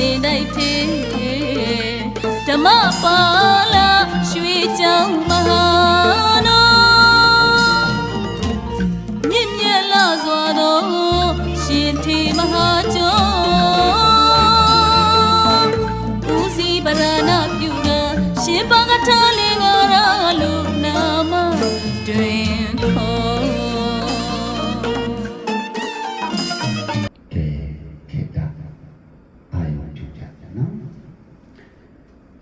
စာတင်တိုက်ထေဓမ္မပါ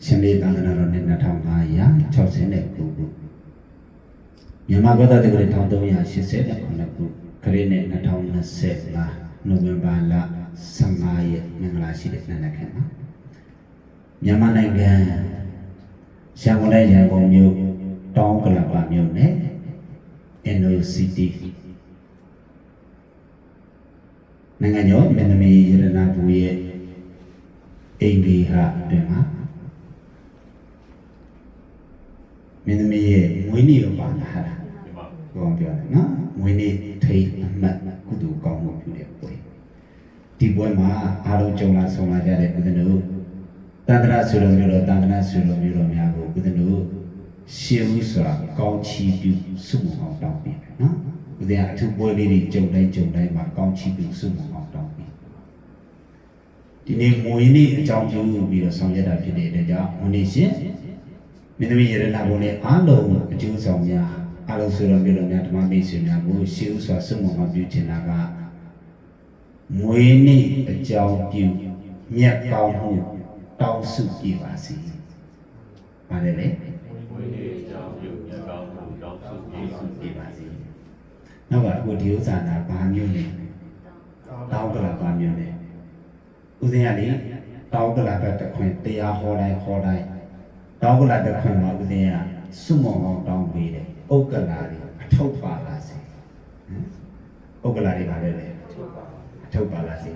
ရှင်လေးသံဃာတော်နဲ့2569ခုမြန်မာဘာသာတက္ကရာ1389ခုခရစ်နှစ်2025နိုဝင်ဘာလ15ရက်မင်္ဂလာရှိတဲ့နေ့ခင်းမှာမြန်မာနိုင်ငံရန်ကုန်တိုင်းရန်ကုန်မြို့တောင်ကလပ်ပါမြို့နယ် NOCT နိုင်ငံကျော်မင်းသမီးရတနာဘူရဲ့အိမ်ဒီဟာအတွင်မှာ မင်းသမီးရဲ့မွေးနေ့ကိုပါလာတာဘုံပြောတယ်နော်မွေးနေ့ထိတ်အမှတ်ကုသိုလ်ကောင်းမှုပြုတဲ့ပွဲဒီပွဲမှာအားလုံးကြုံလာဆုံလာကြတဲ့ကုသတို့တန္တရာဆွေတော်မျိုးတော်တန္တရာဆွေတော်မျိုးတော်များကိုကုသတို့ရှေးဦးစွာကောင်းချီးပြုဆုမအောင်တောင်းပေးတယ်နော်ဥဒယအထူးပွဲလေးတွေကြုံတိုင်းကြုံတိုင်းမှာကောင်းချီးပြုဆုမအောင်တောင်းပေးဒီနေ့မွေးနေ့အကြောင်းပြုပြီးတော့ဆောင်ရွက်တာဖြစ်တဲ့အတွက်ကြောင့်မွေးနေ့ရှင် မင်းသမီးရတနာဘုံနဲ့အားလုံးအကျိုးဆောင်များအားလုံးဆွေတော်မျိုးတော်များဓမ္မမိတ်ဆွေများကိုရှေးဦးစွာဆုမအောင်ပြုချင်တာကမွေးနေ့အကြောင်းပြုမြတ်ကောင်းမှုတောင်းစုပြပါစေ။ပါတယ်လေဝိနည်းအကြောင်းပြုမြတ်ကောင်းမှုတောင်းဆု။ပြီးတောင်းစုပြပါစေ။နောက်ကအခုဒီဥစ္စာနာဘာမျိုးလဲ။တောင်းကလာဘာမျိုးလဲ။ဦးဇင်းကလေတောင်းကလာတဲ့တစ်ခွင်တရားဟောတိုင်းဟောတိုင်း တောင်းကလာတဲ့ခွင်မှာဦးဇင်းကစုမောင်အောင်တောင်းပေးတယ်။ဥက္ကလာတွေအထောက်ပါလာစေ။ဟမ်ဥက္ကလာတွေဘာလဲလဲ။အထုတ်ပါလားစေ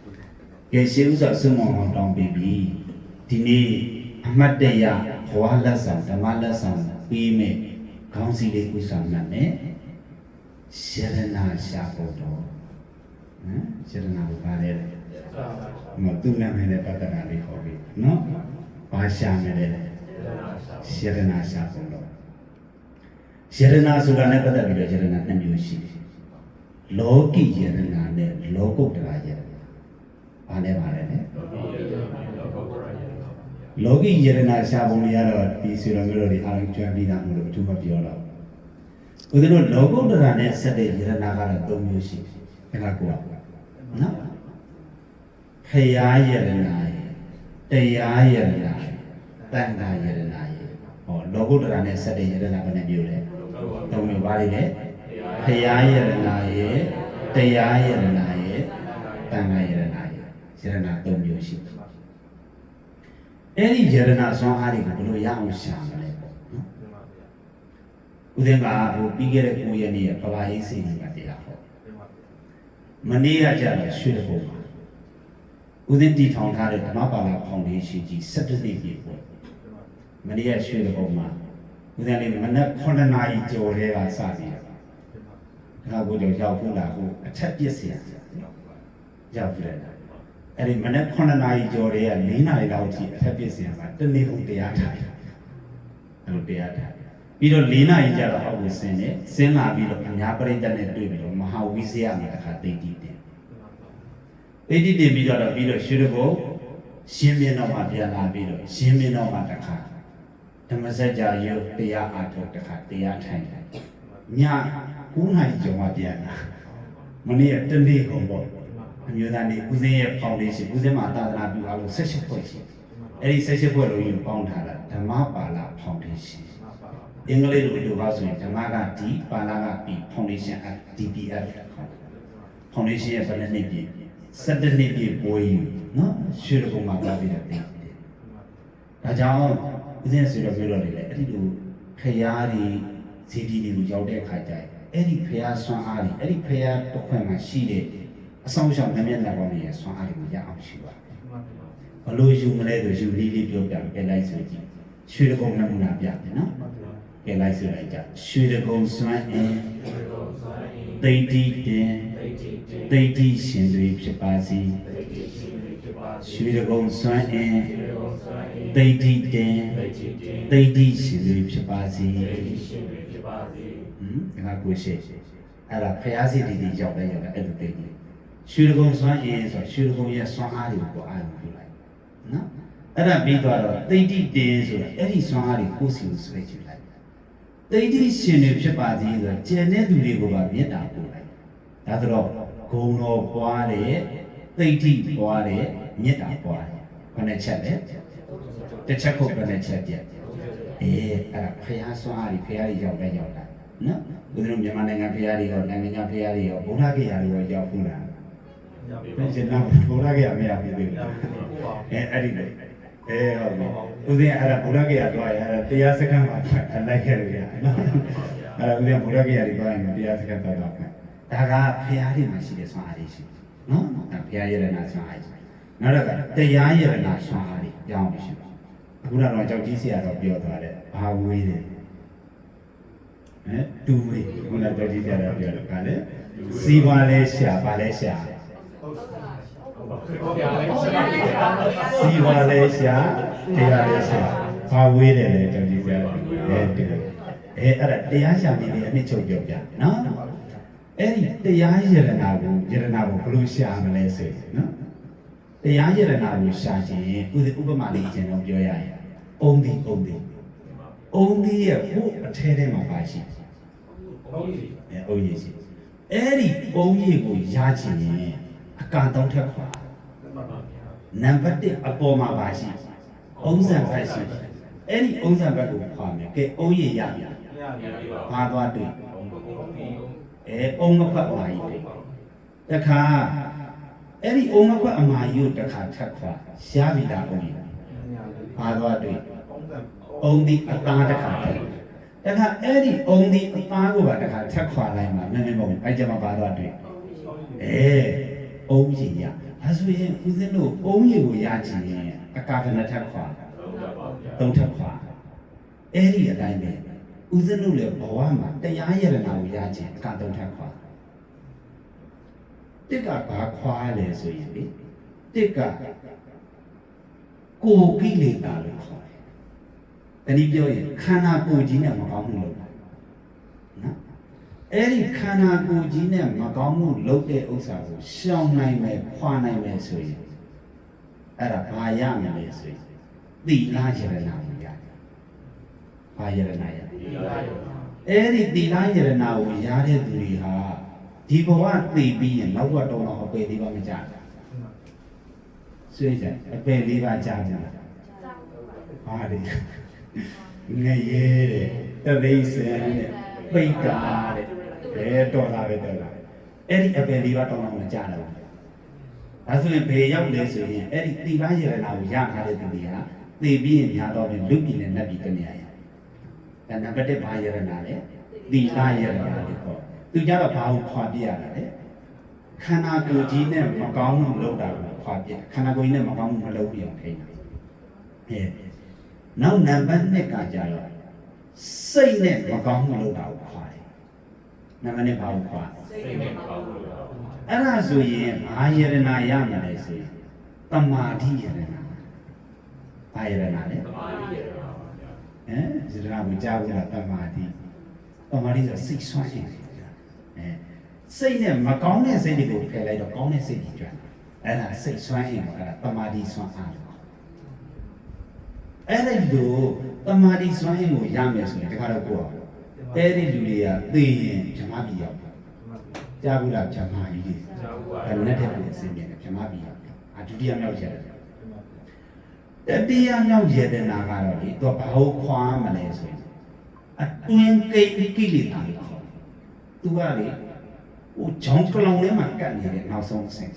။ကဲရှေးဥစွာဆွမောင်အောင်တောင်းပြီးပြီ။ဒီနေ့အမတ်တရဘဝလက်ဆောင်ဓမ္မလက်ဆောင်ပြီးမယ်ခေါင်းစည်းလေးဥဆောင်ရမယ်။ရှရနာရှာဖို့တော့ဟမ်ရှရနာကိုပါတယ်လေ။မသူနာမည်နဲ့ပတ်သက်တာလေးဟောပြီနော်။ ဘာရှာမယ်လဲ။ရှရနာရှာဖို့တော့ရှရနာဆိုတာနဲ့ပတ်သက်ပြီးတော့ရှရနာနှစ်မျိုးရှိတယ်။လောကိယရဏနဲ့လောကုတ္တရာယရဏဘာလဲပါလဲနဲ့တော့ဒီရဲ့တော့ကောရရဲ့လောကိယရဏရှားပုံတွေကတော့ဒီဆွေတော်မျိုးတို့တွေအားလုံးကျွမ်းပြီးသားမို့လို့အထူးမပြောတော့ဘူးဦးဇင်းတို့လောကုတ္တရာနဲ့ဆက်တဲ့ယရဏကတော့၃မျိုးရှိတယ်ခဏကိုနော်ဖယားယရဏရဲ့ တရားယရဏရဲ့တန်ခါယရဏရဲ့ဟောလောကုတ္တရာနဲ့ဆက်တဲ့ယရဏဘယ်နှမျိုးလဲ၃မျိုးပါလိမ့်မယ်ဖယားယရဏရဲ့တရားယရဏရဲ့တန်ခါယရဏရဲ့ယရဏ၃မျိုးရှိတယ်အဲ့ဒီယရဏဆွမ်းအားတွေကိုဘယ်လိုရအောင်ရှာမလဲပေါ့နော်ဥဒင်ကဟိုပြီးခဲ့တဲ့9ရက်နေ့ကပဘာရေးစိတ်ကတရားဟောမနေ့ကကြာတော့ရွှေတဘုံမှာ ဦးသိန်းတည်ထောင်ထားတဲ့ဓမ္မပါဠိဖောင်ဒေးရှင်းကြီး၁၇နှစ်ပြည့်ပွဲမနေ့ကရွှေဘုံမှာဦးသိန်းလေးမနက်9နာရီကျော်လေးကစပြီးတော့ဒါကိုတော့ရောက်ဖို့လာဖို့အထက်ပြစ်စရာရောက်ပြီလားအဲ့ဒီမနက်9နာရီကျော်လေးက4နာရီလောက်ကြီးအထက်ပြစ်စရာကတနေ့ကုန်တရားထားတယ်အဲ့လိုတရားထားပြီးတော့၄နာရီကြာတော့အောက်ကိုဆင်းတယ်ဆင်းလာပြီးတော့အများပရိသတ်နဲ့တွေ့ပြီးတော့မဟာဝိဇယနဲ့တစ်ခါတိတ်တည်တယ် တိတ်တိတင်ပြီးတော့ပြီးတော့ရွှေတဘုံရှင်းမြင်တော့မှပြန်လာပြီးတော့ရှင်းမြင်တော့မှတစ်ခါဓမ္မစကြာရုပ်တရားအားထုတ်တစ်ခါတရားထိုင်တယ်ည9နာရီကျော်မှပြန်လာမနေ့ကတနေ့ကုန်ပေါ့အမျိုးသားနေဦးစင်းရဲ့ foundation ဦးစင်းမှာသာသနာပြုအားလုံး16ဖွဲ့ရှိတယ်။အဲဒီ16ဖွဲ့လုံးယူပေါင်းထားတာဓမ္မပါဠ foundation အင်္ဂလိပ်လိုပြောပါဆိုရင်ဓမ္မက D ပါဠက P foundation at DPF foundation ရဲ့ဘယ်နှစ်နှစ်ပြည့် 17နှစ်ပြည့်ပွဲယူနော်ရွှေရဘုံမှာပြပြီးတော့တင်တယ်။ဒါကြောင့်ဦးစင်းဆွေတော်ပြောတော်တွေလည်းအဲ့ဒီလိုခရားတွေဇီတီတွေကိုရောက်တဲ့အခါကျရင်အဲ့ဒီဖရာဆွမ်းအားတွေအဲ့ဒီဖရာတစ်ခွင်မှာရှိတဲ့အဆောင်ရှောင်မျက်မျက်နှာပေါင်းတွေရဲ့ဆွမ်းအားတွေကိုရအောင်ရှိပါတယ်ဘလို့ယူမလဲဆိုယူလေးလေးပြောပြပြလိုက်ဆိုကြည့်ရွှေတကုံနမူနာပြတယ်နော်ကဲလိုက်ဆိုလိုက်ကြရွှေတကုံစွမ်းအင်းတိတ်တိတင် တိတ်တိရှင်တွေဖြစ်ပါစေရွှေတကုံစွမ်းအင်းတိတ်တိတင်တိတ်တိရှင်တွေဖြစ်ပါစေဟမ်ဒါကကိုရှိအဲ့ဒါဖျားစီတီတီရောက်လဲရောက်လဲအဲ့လိုတိတ်တိရွှေတကုံစွမ်းအင်းဆိုရွှေတကုံရဲ့စွမ်းအားတွေကိုအာရုံပြုလိုက်နော်အဲ့ဒါပြီးတော့တိတ်တိတင်ဆိုတာအဲ့ဒီစွမ်းအားတွေကိုစီကိုဆွဲကြည့်လိုက်တိဋ္ဌိရှင်တွေဖြစ်ပါသေးဆိုတော့ကျန်တဲ့သူတွေကိုပါမေတ္တာပို့လိုက် ဒါဆိုတော့ဂုံတော်ပွားတယ်တိဋ္ဌိပွားတယ်မေတ္တာပွားတယ်ဘယ်နှချက်လဲတစ်ချက်ခုဘယ်နှချက်ပြအေးအဲ့ဒါဖះဆွမ်းအားတွေဖះတွေရောက်လဲရောက်လာနော်ဘုရားမြန်မာနိုင်ငံဖះတွေရောနိုင်ငံခြားဖះတွေရောဘုရားကေရာတွေရောရောက်ဘူးလားဘယ်စင်နာဘုရားကေရာမရဘူးသေးဘူးအဲအဲ့ဒီလေအဲဟုတ်ပြီဦးဇင်းအဲ့ဒါဘုရားကေရာတော့အဲ့ဒါတရားစခန်းမှာအလိုက်ခဲ့လို့ရနော်အဲ့ဒါဦးဇင်းဘုရားကေရာတွေတော့ရင်တရားစခန်းတော့တော့ ဒါကဖះတွေမှာရှိတဲ့ဆွမ်းအားတွေရှိနော်အဲ့ဖះရတနာဆွမ်းအားရှိနောက်တော့တရားရတနာဆွမ်းအားတွေကြောင်းရှိအခုတော့ကြောက်ကြီးဆရာတော့ပြောသွားတယ်ဘာဝေးတယ်ဟဲ့တူဝေးခုနကြောက်ကြီးဆရာတော့ပြောတယ်ကလည်းစီပါလဲရှာပါလဲရှာစီဝါလဲရှာတရားလဲရှာဘာဝေးတယ်လဲကြောင့်ဒီဆရာအဲဒီအဲအဲ့ဒါတရားရှာနေတယ်အနှစ်ချုပ်ပြောပြနော် အဲ့ဒီတရားယရနာကိုယရနာကိုဘယ်လိုရှာမလဲဆိုရင်နော်တရားယရနာကိုရှာခြင်းဥဒဥပမာလေးကျွန်တော်ပြောရရင်အုံဒီအုံဒီအုံဒီရဲ့ဘုအထဲထဲမှာပါရှိအဲအုံရည်ရှိအဲ့ဒီအုံရည်ကိုရခြင်းရင်အကံတောင်းထက်ခွာနံပါတ်1အပေါ်မှာပါရှိအုံးစံဘက်ရှိအဲ့ဒီအုံးစံဘက်ကိုခွာမယ်ကဲအုံးရရရပါသွားတွေ့ အဲအုံးမဖက်ပါကြီးတွေ့တခါအဲ့ဒီအုံးမဖက်အမာကြီးကိုတခါထပ်ခွာရှားပြီးတာအုံးရပါသွားတွေ့အုံးဒီအသားတခါထပ်တခါအဲ့ဒီအုံးဒီအသားကိုပါတခါထပ်ခွာလိုက်မှာနည်းနည်းမဟုတ်အဲ့ကြမှာပါသွားတွေ့အဲအုံးရရဒါဆိုရင်ဦးဇင်းတို့အုံးရကိုရချင်ရင်အကာကနထပ်ခွာသုံးထပ်ခွာအဲ့ဒီအတိုင်းပဲ ဦးဇင်းတို့လည်းဘဝမှာတရားယရနာကိုရခြင်းအကသုံးထပ်ခွာတစ်ကဘာခွာလဲဆိုရင်လေတစ်ကကိုယ်ကိလေသာလို့ခေါ်တယ်။တနည်းပြောရင်ခန္ဓာကိုယ်ကြီးနဲ့မကောင်းမှုလုပ်တာနော်အဲ့ဒီခန္ဓာကိုယ်ကြီးနဲ့မကောင်းမှုလုပ်တဲ့ဥစ္စာကိုရှောင်နိုင်မယ်ခွာနိုင်မယ်ဆိုရင်အဲ့ဒါဘာရမလဲဆိုရင်သီလယရနာကိုရတယ်။ဘာယရနာရလဲ။ အဲ့ဒီသီလယရနာကိုရတဲ့သူတွေဟာဒီဘဝသိပြီးရင်နောက်ဘဝတော့တော့အပေလေးပါမကြဘူး။ဆွေးကြအပေလေးပါကြာကြလား။ဟာဒီငရဲတဲ့တသိစံတဲ့ပိတ်တာတဲ့ဘယ်တော်လာပဲတော်လာအဲ့ဒီအပေလေးပါတော့တော့မကြတော့ဘူး။ဒါဆိုရင်ဘယ်ရောက်လဲဆိုရင်အဲ့ဒီသီလယရနာကိုရထားတဲ့သူတွေကသိပြီးရင်ညာတော့ပြင်လူပြည်နဲ့နတ်ပြည်တနေရရ။ ဒါနံပါတ်1ဘာယရနာလဲ။သီလယရနာလေပေါ့။သူကြတော့ဘာကိုခွာပြရတာလဲ။ခန္ဓာကိုယ်ကြီးနဲ့မကောင်းမှုလုပ်တာကိုခွာပြ။ခန္ဓာကိုယ်ကြီးနဲ့မကောင်းမှုမလုပ်ပြအောင်ထိန်းတာ။အဲနောက်နံပါတ်2ကကြတော့စိတ်နဲ့မကောင်းမှုလုပ်တာကိုခွာတယ်။နံပါတ်2ဘာကိုခွာလဲ။စိတ်နဲ့ကောင်းလို့ရအောင်အဲ့ဒါဆိုရင်ဘာယရနာရမယ်လဲဆိုရင်တမာတိယရနာဘာယရနာလဲသမာဓိရတာပါဗျာ ဟမ်ဒီရနာကိုကြားဘူးလားတမာတိတမာတိဆိုစိတ်ဆွမ်းခြင်းအဲစိတ်နဲ့မကောင်းတဲ့စိတ်တွေကိုဖယ်လိုက်တော့ကောင်းတဲ့စိတ်တွေကျွမ်းအဲ့ဒါစိတ်ဆွမ်းခြင်းအဲ့ဒါတမာတိဆွမ်းအားလို့အဲ့ဒီလိုတမာတိဆွမ်းခြင်းကိုရမယ်ဆိုရင်တခါတော့ကိုယ်အဲ့ဒီလူတွေကသိရင်ဓမ္မပြည်ရောက်တယ်ကြားဘူးလားဓမ္မကြီးတွေကျောင်းကအဲ့နဲ့တက်တယ်အစင်းပြန်တယ်ဗြဟ္မပြည်ရောက်တယ်အာဒုတိယမြောက်ရတယ် တတိယမြောက်ရတနာကတော့လေသူကဘာလို့ခွာမလဲဆိုရင်အတွင်းကိတ်ကိလေသာလို့ခေါ်တယ်သူကလေဟိုဂျောင်းကလောင်ထဲမှာကတ်နေတဲ့နောက်ဆုံးအဆင့်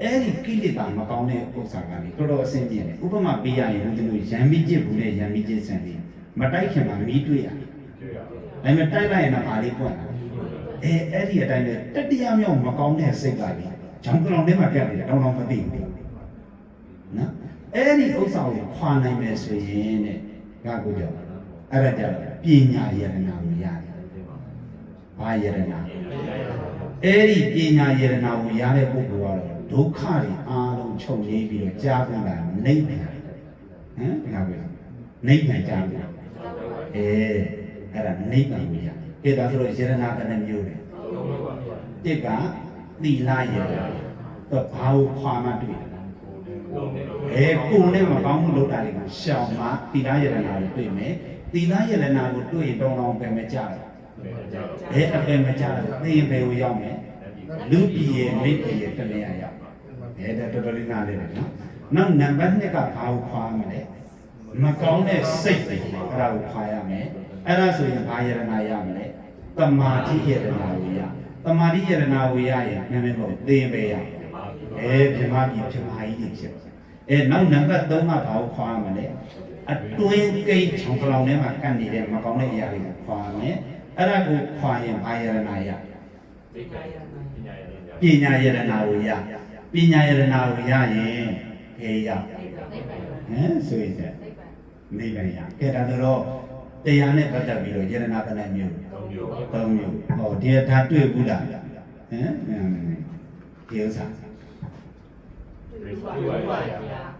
အဲ့ဒီကိလေသာမကောင်းတဲ့ဥစ္စာကလေတော်တော်အဆင်ပြေတယ်ဥပမာပေးရရင်ဦးဇင်းတို့ရံမိကျစ်ဘူးနဲ့ရံမိကျစ်ဆန်လေးမတိုက်ခင်မှာမီးတွေ့ရတယ်တွေ့ရအောင်ဒါပေမဲ့တိုက်လိုက်ရင်တော့အားလေးပွင့်လာအဲအဲ့ဒီအတိုင်းပဲတတိယမြောက်မကောင်းတဲ့စိတ်ကလေဂျောင်းကလောင်ထဲမှာကတ်နေတယ်တောင်းတောင်းမသိဘူးနော် အဲ့ဒီဥစ္စာကိုခွာနိုင်မယ်ဆိုရင်တဲ့ငါကိုကြောက်အဲ့ဒါကြောင့်ပညာယရနာကိုရတယ်ဘာယရနာအဲ့ဒီပညာယရနာကိုရတဲ့ပုဂ္ဂိုလ်ကတော့ဒုက္ခတွေအားလုံးချုပ်ငြိမ်းပြီးတော့ကြားဖို့လာနိဗ္ဗာန်ဟမ်ဒါပဲနိဗ္ဗာန်ကြားဖို့အဲအဲ့ဒါနိဗ္ဗာန်ကိုရကဲဒါဆိုတော့ယရနာကလည်းမျိုးတယ်တစ်ကသီလယရနာတော့ဘာကိုခွာမှတွေ့တယ် အဲကိုယ်နဲ့မကောင်းမှုလုပ်တာတွေကိုရှောင်မှသီလယရနာကိုတွေ့မယ်သီလယရနာကိုတွေ့ရင်တောင်းတောင်းပဲမကြဘူးအဲအပယ်မကြဘူးသိရင်ဘယ်ကိုရောက်မယ်လူပြည်ရဲ့မိတ်ပြည်ရဲ့တလျာရောက်အဲဒါတော်တော်လေးနားလေးတယ်နော်နောက်နံပါတ်2ကဘာကိုခွာမလဲမကောင်းတဲ့စိတ်တွေအဲ့ဒါကိုခွာရမယ်အဲ့ဒါဆိုရင်ဘာယရနာရမလဲတမာတိယရနာကိုရတမာတိယရနာကိုရရင်နည်းနည်းပေါ့သိရင်ပဲရအဲပြမပြည်ပြမကြီးတွေဖြစ် အဲနောက်နံပါတ်3ကဘာကိုခွာမလဲအတွင်းကိတ်ချောင်းကလောင်ထဲမှာကန့်နေတဲ့မကောင်းတဲ့အရာတွေကိုခွာမယ်အဲ့ဒါကိုခွာရင်ဘာယရနာရပညာယရနာကိုရပညာယရနာကိုရရင်ခေရဟမ်ဆိုရင်ဆက်နိဗ္ဗာန်ရကဲဒါဆိုတော့တရားနဲ့ပတ်သက်ပြီးတော့ယရနာတဏ္ဍမျိုးသုံးမျိုးဟောဒီဒါတွေ့ဘူးလားဟမ်ဒီဥစ္စာ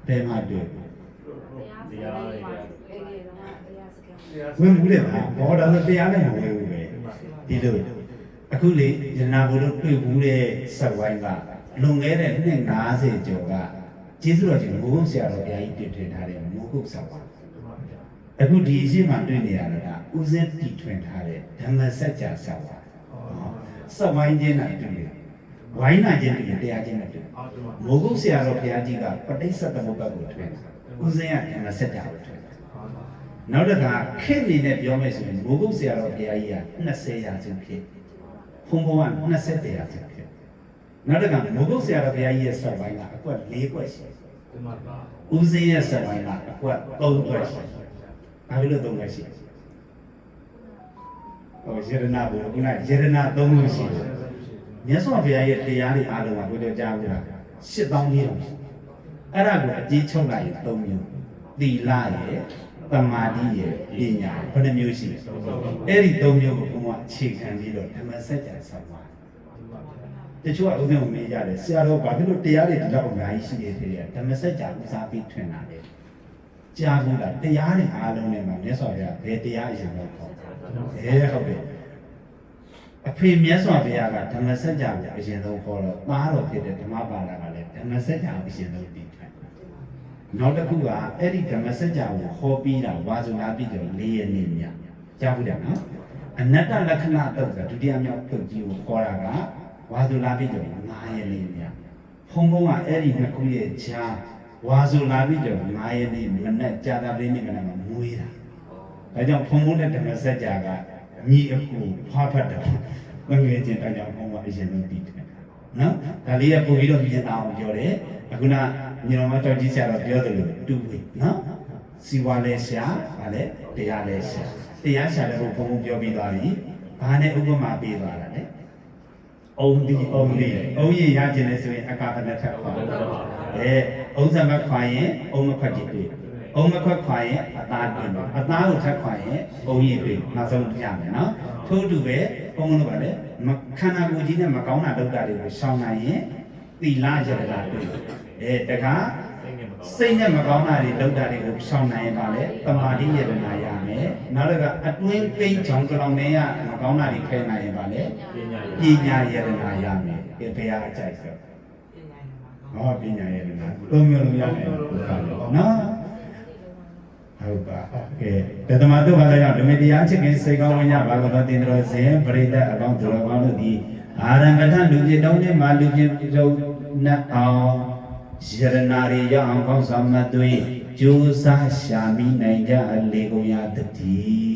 ဘယ်မှာတွေ့ဝင်ဘူးလေပါဘောဒါဆိုတရားနဲ့မဝင်ဘူးပဲဒီလိုအခုလေယရနာဘုလို့တွေ့ဘူးတဲ့ဆက်ဝိုင်းကလွန်ခဲ့တဲ့နှစ်90ကျော်ကကျေးဇူးတော်ရှင်မိုးကုတ်ဆရာတော်ဘုရားကြီးတည်ထင်ထားတဲ့မိုးကုတ်ဆက်ဝိုင်းအခုဒီအရှိမှတွေ့နေရတာကဥစဉ်တည်ထွင်ထားတဲ့ဓမ္မစကြာဆက်ဝိုင်းဆက်ဝိုင်းချင်းနိုင်တွေ့လေ ဝိုင်းနိုင်ချင်းတွေ့တရားချင်းနဲ့တွေ့မိုးကုတ်ဆရာတော်ဘုရားကြီးကပဋိစ္စသမုပ္ပါဒ်ကိုထွင်ဥစဉ်ကဓမ္မစကြာကိုထွင်နောက်တစ်ခါခေတ်နေနဲ့ပြောမယ်ဆိုရင်မိုးကုတ်ဆရာတော်ဘုရားကြီးက20ရာစုဖြစ်ဘုံဘုံက20ရာစုဖြစ်နောက်တစ်ခါမိုးကုတ်ဆရာတော်ဘုရားကြီးရဲ့ဆက်ဝိုင်းကအကွက်၄ကွက်ရှိတယ်ဦးစင်းရဲ့ဆက်ဝိုင်းကအကွက်၃ကွက်ရှိတယ်ဘာဖြစ်လို့၃ကွက်ရှိလဲဟိုယရနာဘုရားကယရနာ၃ခုရှိတယ် မြတ်စွာဘုရားရဲ့တရားတွေအားလုံးကဘုရားကြားဘူးလား၈000လေးတော့အဲ့ဒါကိုအကြီးချုပ်လိုက်ရင်၃မျိုးသီလရဲ့တမာတိရဲ့ပညာဘယ်နှမျိုးရှိလဲအဲ့ဒီ၃မျိုးကိုဘုရားအခြေခံပြီးတော့ဓမ္မစကြာဆောက်ပါတချို့ကဥစဉ်ကိုမေးကြတယ်ဆရာတော်ဘာဖြစ်လို့တရားတွေဒီလောက်အများကြီးရှိနေသေးတယ်ဓမ္မစကြာဦးစားပြီးထွင်တာလေကြားဘူးလားတရားတွေအားလုံးနဲ့မှာမြတ်စွာဘုရားဘယ်တရားအရင်တော့ခေါ်အဲဟုတ်တယ် အဖေမြတ်စွာဘုရားကဓမ္မစကြာကိုအရင်ဆုံးခေါ်တော့သားတော်ဖြစ်တဲ့ဓမ္မပါဠိကလည်းဓမ္မစကြာကိုအရင်ဆုံးတည်ထွင်နောက်တစ်ခုကအဲ့ဒီဓမ္မစကြာကိုဟောပြီးတာဝါဇုနာပြီးတော့၄ရက်နေမြကြားဘူးတယ်နော်အနတ္တလက္ခဏာတုတ်ကဒုတိယမြောက်တုတ်ကြီးကိုခေါ်တာကဝါဇုလာပြီးတော့9ရက်နေမြဖုံဖုံကအဲ့ဒီနှစ်ခုရဲ့ခြားဝါဇုလာပြီးတော့9ရက်နေမနဲ့ကြာတာလေးနေမနဲ့မွေးတာဒါကြောင့်ဖုံဖုံနဲ့ဓမ္မစကြာက ညီအကူဖွားဖတ်တယ်မငယ်ချင်းတောင်ကြောင့်ဖုံကအရင်ဆုံးတည်တယ်နော်ဒါလေးကပို့ပြီးတော့မြင်အောင်ပြောတယ်အခုနညီတော်မတော်ကြီးဆရာတော်ပြောတယ်လို့တူပြီနော်စီဝါလဲရှာဗာလဲတရားလဲရှာတရားရှာတဲ့ဘုံဘုံပြောပြီးသွားပြီဘာနဲ့ဥပမာပေးသွားတာလဲအုံဒီအုံလေးအုံရင်ရခြင်းလဲဆိုရင်အကာကနဲ့ထပ်ပါအဲအုံစမခွာရင်အုံမခွက်ကြည့်ပြီ အုံမခွက်ခွာရင်အသားပြင်ပါအသားကိုထပ်ခွာရင်အုံရင်ပြီနောက်ဆုံးပြရမယ်နော်ထို့တူပဲဘုံလို့ပါလေခန္ဓာကိုယ်ကြီးနဲ့မကောင်းတာလောက်တာတွေကိုရှောင်နိုင်ရင်သီလရတနာတွေ့အဲတကားစိတ်နဲ့မကောင်းတာတွေလောက်တာတွေကိုရှောင်နိုင်ရင်ပါလေတမာတိယတနာရမယ်နောက်တစ်ခါအတွင်းကိန်းချောင်းကြောင်တွေကမကောင်းတာတွေခဲနိုင်ရင်ပါလေပညာယတနာရမယ်ဒီဘုရားအကြိုက်ဆိုဟောပညာယတနာသုံးမျိုးလုံးရတယ်နော် ဟုတ်ပါကဲတသမတုဘာသာကြောင့်ဓမ္မတရားချစ်ခင်စိတ်ကောင်းဝိညာဉ်ဘာကတော့တင်တော်ဇင်ပရိသတ်အကောင်းသူတော်ကောင်းတို့ဒီအာရမထလူပြတောင်းနဲ့မာလူပြပြုံနတ်အောင်ယရနာရီရအောင်ကောင်းဆောင်မသွေးကြိုးစားရှာမိနိုင်ကြလေကုန်ရတည်း